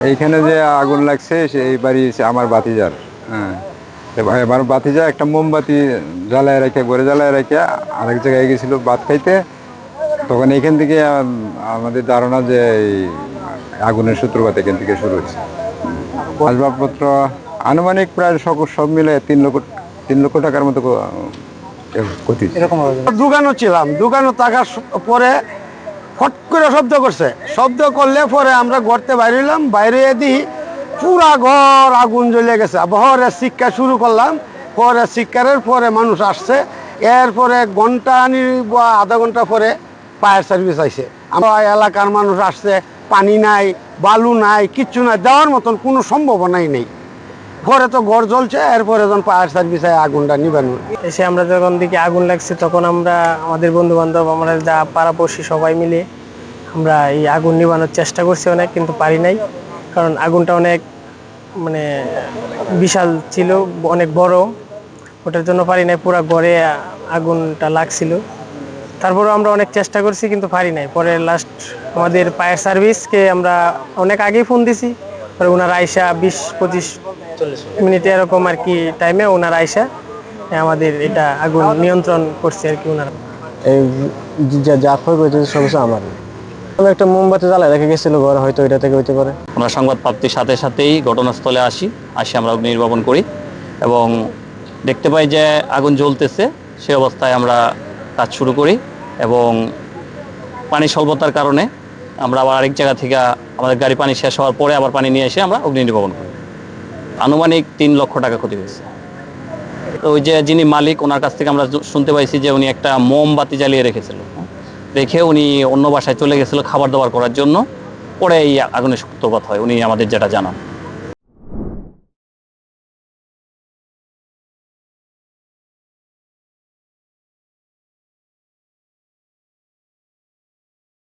এইখানে যে আগুন লাগছে, সে এই বাড়ি আমার বাতিজার হ্যাঁ। আমার বাতিজা একটা মোমবাতি জ্বালায় রেখে ঘরে জ্বালায় রেখে আরেক জায়গায় গেছিল ভাত খাইতে। তখন এখান থেকে আমাদের ধারণা যে আগুনের সূত্রপাত এখান থেকে শুরু হচ্ছে। আসবাবপত্র, আনুমানিক প্রায় সব সব মিলে তিন লক্ষ তিন লক্ষ টাকার মতো ক্ষতি হয়েছে। এরকম দোকানও ছিলাম। দোকানও থাকার পরে ফট করে শব্দ করছে। শব্দ করলে পরে আমরা গড়তে বাইরে হইলাম বাইরে দিই পুরা ঘর আগুন জ্বলে গেছে। পরে শিক্ষা শুরু করলাম, পরে শিক্ষারের পরে মানুষ আসছে। এরপরে ঘণ্টা আনি বা আধা ঘণ্টা পরে ফায়ার সার্ভিস আইছে। আমরা এলাকার মানুষ আসছে, পানি নাই, বালু নাই, কিচ্ছু নাই, দেওয়ার মতন কোনো সম্ভাবনাই নেই। পরে তো ঘর জ্বলছে, এরপরে যখন ফায়ার সার্ভিস আগুনটা নিবানো। এসে আমরা যখন দেখি আগুন লাগছে, তখন আমরা আমাদের বন্ধু বান্ধব আমরা যা পাড়াপড়শি সবাই মিলে আমরা এই আগুন নিবানোর চেষ্টা করছি অনেক, কিন্তু পারি নাই। কারণ আগুনটা অনেক মানে বিশাল ছিল, অনেক বড়। ওটার জন্য পারি নাই, পুরো ঘরে আগুনটা লাগছিল। তারপরেও আমরা অনেক চেষ্টা করছি, কিন্তু পারি নাই। পরে লাস্ট আমাদের ফায়ার সার্ভিসকে আমরা অনেক আগেই ফোন দিছি। পরে ওনারা আইসা বিশ, পঁচিশ মিনিটে। এরকম আর কি টাইমে ওনারা আইসা আমাদের এটা আগুন নিয়ন্ত্রণ করছে আর কি ওনারা। এই যা যা ক্ষয় করেছে সমস্ত আমার আমি একটা মোমবাতি জ্বালায় রেখে গেছিল ঘরে হয়তো এটা থেকে হইতে পারে। আমরা সংবাদ প্রাপ্তির সাথে সাথেই ঘটনাস্থলে আসি আসি আমরা অগ্নি নির্বাপন করি এবং দেখতে পাই যে আগুন জ্বলতেছে সে অবস্থায় আমরা কাজ শুরু করি এবং পানি স্বল্পতার কারণে আমরা আবার আরেক জায়গা থেকে আমাদের গাড়ি পানি শেষ হওয়ার পরে আবার পানি নিয়ে এসে আমরা অগ্নি নির্বাপন করি। আনুমানিক তিন লক্ষ টাকা ক্ষতি হয়েছে। তো ওই যে যিনি মালিক, ওনার কাছ থেকে আমরা শুনতে পাইছি যে উনি একটা মোমবাতি জ্বালিয়ে রেখেছিল। রেখে উনি অন্য বাসায় চলে গেছিল খাবার দাবার করার জন্য। পরে এই আগুনের সূত্রপাত হয়, উনি আমাদের যেটা জানান।